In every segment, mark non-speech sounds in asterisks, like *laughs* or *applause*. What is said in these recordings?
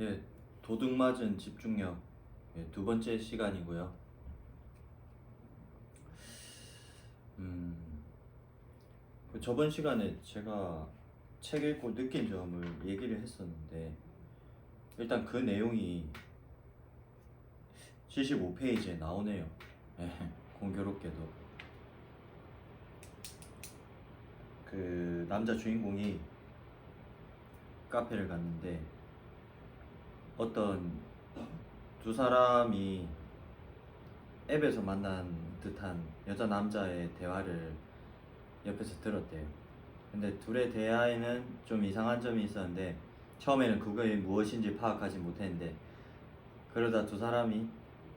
예, 도둑 맞은 집중력 예, 두 번째 시간이고요. 음, 그 저번 시간에 제가 책 읽고 느낀 점을 얘기를 했었는데 일단 그 내용이 75페이지에 나오네요. 예, *laughs* 공교롭게도 그 남자 주인공이 카페를 갔는데 어떤 두 사람이 앱에서 만난 듯한 여자 남자의 대화를 옆에서 들었대요. 근데 둘의 대화에는 좀 이상한 점이 있었는데 처음에는 그게 무엇인지 파악하지 못했는데 그러다 두 사람이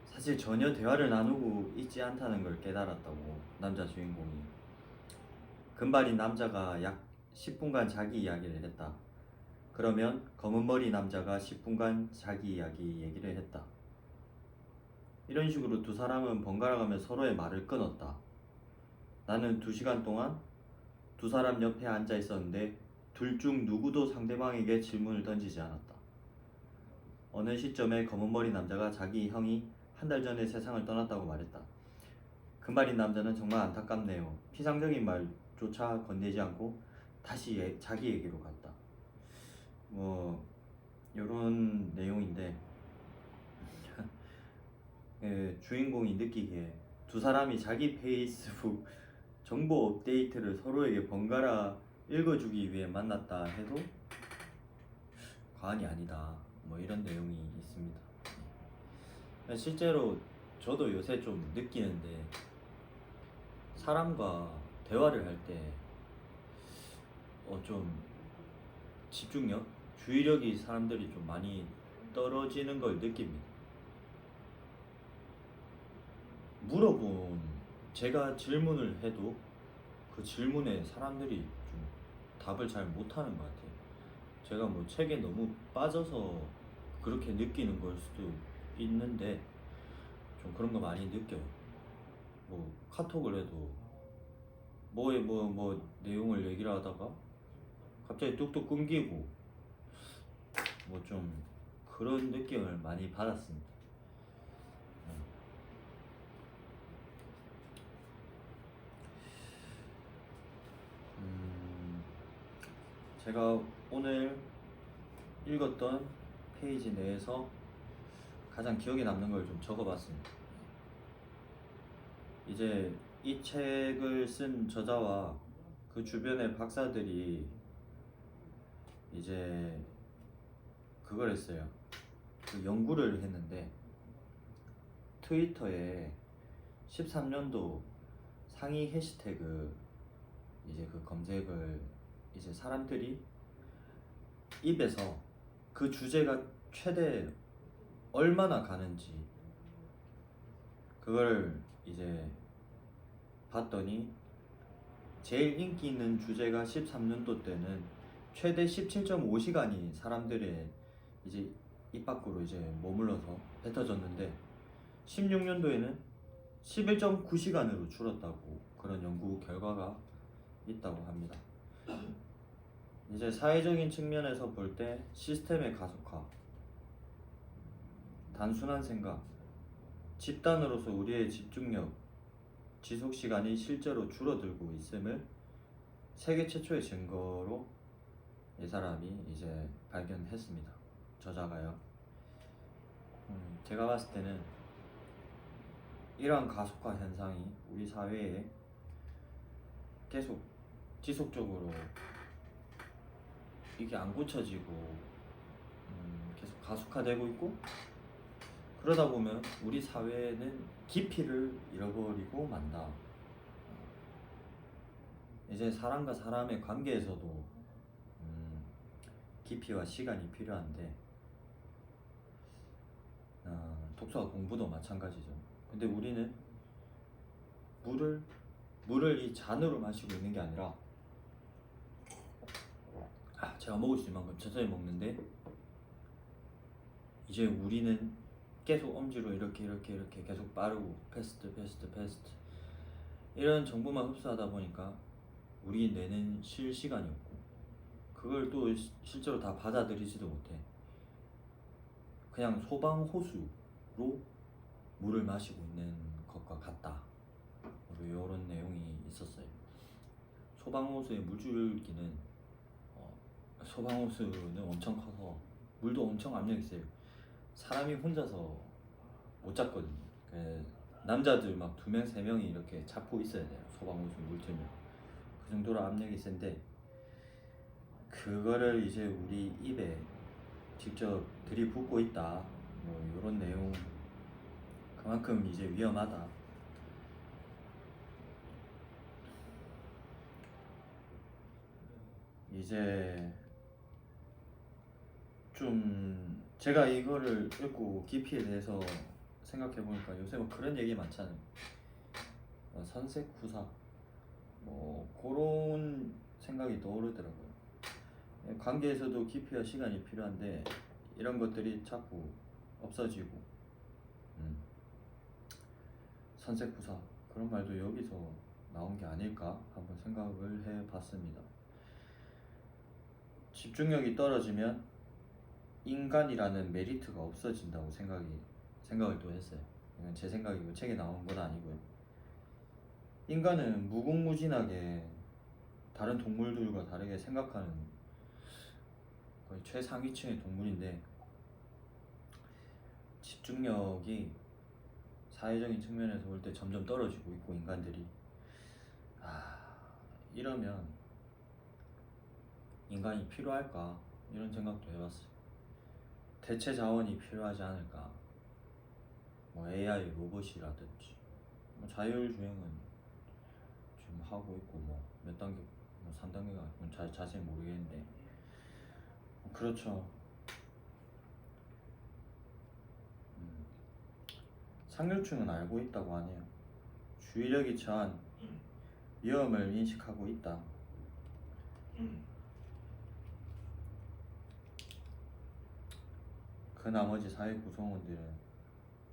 사실 전혀 대화를 나누고 있지 않다는 걸 깨달았다고 남자 주인공이 금발인 남자가 약 10분간 자기 이야기를 했다. 그러면 검은 머리 남자가 10분간 자기 이야기 얘기를 했다. 이런 식으로 두 사람은 번갈아가며 서로의 말을 끊었다. 나는 두 시간 동안 두 사람 옆에 앉아 있었는데 둘 중 누구도 상대방에게 질문을 던지지 않았다. 어느 시점에 검은 머리 남자가 자기 형이 한 달 전에 세상을 떠났다고 말했다. 금발인 남자는 정말 안타깝네요. 피상적인 말조차 건네지 않고 다시 예- 자기 얘기로 갔다. 뭐 이런 내용인데 *laughs* 예, 주인공이 느끼기에 두 사람이 자기 페이스북 정보 업데이트를 서로에게 번갈아 읽어주기 위해 만났다 해도 과언이 아니다. 뭐 이런 내용이 있습니다. 예. 실제로 저도 요새 좀 느끼는데 사람과 대화를 할 때 어좀 집중력, 주의력이 사람들이 좀 많이 떨어지는 걸 느낍니다. 물어본 제가 질문을 해도 그 질문에 사람들이 좀 답을 잘 못하는 것 같아요. 제가 뭐 책에 너무 빠져서 그렇게 느끼는 걸 수도 있는데 좀 그런 거 많이 느껴요. 뭐 카톡을 해도 뭐에 뭐 뭐 내용을 얘기를 하다가 갑자기 뚝뚝 끊기고 뭐 좀 그런 느낌을 많이 받았습니다. 음. 음, 제가 오늘 읽었던 페이지 내에서 가장 기억에 남는 걸 좀 적어봤습니다. 이제 이 책을 쓴 저자와 그 주변의 박사들이 이제 그걸 했어요. 그 연구를 했는데 트위터에 13년도 상위 해시태그 이제 그 검색을 이제 사람들이 입에서 그 주제가 최대 얼마나 가는지 그걸 이제 봤더니 제일 인기 있는 주제가 13년도 때는 최대 17.5시간이 사람들의 이제 입 밖으로 이제 머물러서 뱉어졌는데 16년도에는 11.9시간으로 줄었다고 그런 연구 결과가 있다고 합니다. 이제 사회적인 측면에서 볼 때 시스템의 가속화, 단순한 생각, 집단으로서 우리의 집중력, 지속 시간이 실제로 줄어들고 있음을 세계 최초의 증거로 이 사람이 이제 발견했습니다. 저자가요. 음, 제가 봤을 때는 이러한 가속화 현상이 우리 사회에 계속 지속적으로 이게 안 고쳐지고 음, 계속 가속화되고 있고 그러다 보면 우리 사회는 깊이를 잃어버리고 만다. 이제 사람과 사람의 관계에서도 음, 깊이와 시간이 필요한데 어, 독서와 공부도 마찬가지죠. 근데 우리는 물을 물을 이 잔으로 마시고 있는 게 아니라 아, 제가 먹을 수 있는 만큼 천천히 먹는데 이제 우리는 계속 엄지로 이렇게 이렇게 이렇게 계속 빠르고 패스트 패스트 패스트 이런 정보만 흡수하다 보니까 우리 뇌는 쉴 시간이 없고 그걸 또 시- 실제로 다 받아들이지도 못해 그냥 소방 호수로 물을 마시고 있는 것과 같다. 이런 내용이 있었어요. 소방 호수의 물줄기는 어, 소방 호수는 엄청 커서 물도 엄청 압력이 세요. 사람이 혼자서 못 잡거든요. 그 남자들 막 두 명, 세 명이 이렇게 잡고 있어야 돼요. 소방 호수 물 틀면 그 정도로 압력이 센데 그거를 이제 우리 입에 직접 들이붓고 있다. 뭐 이런 내용. 그만큼 이제 위험하다. 이제 좀 제가 이거를 읽고 깊이에 대해서 생각해 보니까 요새 뭐 그런 얘기 많잖아요. 어, 선색 후사 뭐 그런 생각이 떠오르더라고요. 예, 관계에서도 깊이와 시간이 필요한데 이런 것들이 자꾸 없어지고 음. 선색 후사 그런 말도 여기서 나온 게 아닐까 한번 생각을 해봤습니다. 집중력이 떨어지면 인간이라는 메리트가 없어진다고 생각이 생각을 또 했어요. 이건 제 생각이고 책에 나온 건 아니고요. 인간은 무궁무진하게 다른 동물들과 다르게 생각하는 거의 최상위층의 동물인데 집중력이 사회적인 측면에서 볼 때 점점 떨어지고 있고 인간들이 아 이러면 인간이 필요할까 이런 생각도 해봤어요. 대체 자원이 필요하지 않을까. 뭐 AI 로봇이라든지 뭐 자율주행은 지금 하고 있고 뭐 몇 단계 뭐 3단계가 뭐 자, 자세히 모르겠는데 뭐 그렇죠. 음. 상류층은 알고 있다고 하네요. 주의력이 처한 위험을 인식하고 있다. 그 나머지 사회 구성원들은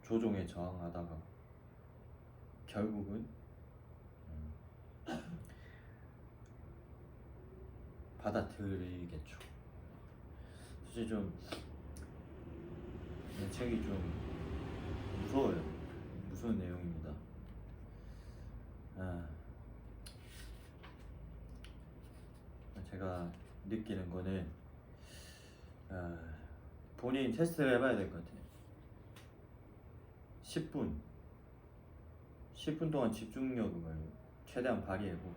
조종에 저항하다가 결국은 음, *laughs* 받아들이겠죠. 사실 좀이 책이 좀 무서워요. 무서운 내용입니다. 아, 제가 느끼는 거는 아, 본인 테스트를 해봐야 될 것 같아요. 10분 10분 동안 집중력을 최대한 발휘해보고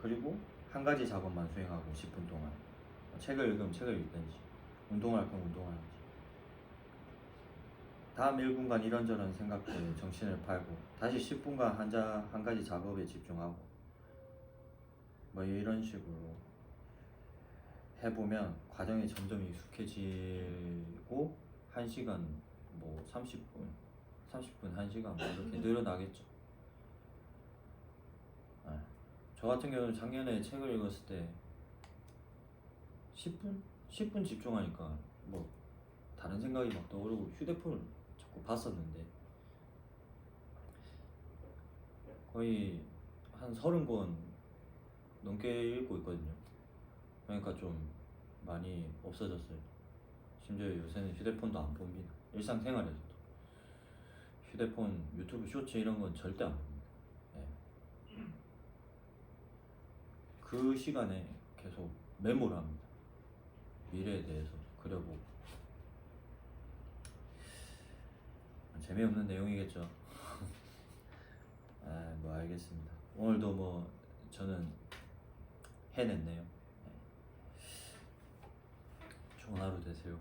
그리고 한 가지 작업만 수행하고 10분 동안 책을 읽으면 책을 읽든지 운동을 할 거면 운동을 하든지. 다음 1분간 이런저런 생각들 정신을 팔고 다시 10분간 한, 자, 한 가지 작업에 집중하고 뭐 이런 식으로 해보면 과정이 점점 익숙해지고 1시간 뭐 30분 30분 1시간 뭐 이렇게 늘어나겠죠. 아, 저 같은 경우는 작년에 책을 읽었을 때 10분? 10분 집중하니까 뭐 다른 생각이 막 떠오르고 휴대폰을 자꾸 봤었는데 거의 한 30권 넘게 읽고 있거든요 그러니까 좀 많이 없어졌어요. 심지어 요새는 휴대폰도 안 봅니다. 일상생활에서도 휴대폰, 유튜브 쇼츠 이런 건 절대 안 봅니다. 예. 그 시간에 계속 메모를 합니다. 미래에 대해서 그려보고 재미없는 내용이겠죠. *laughs* 아, 뭐 알겠습니다. 오늘도 뭐 저는 해냈네요. 좋은 하루 되세요.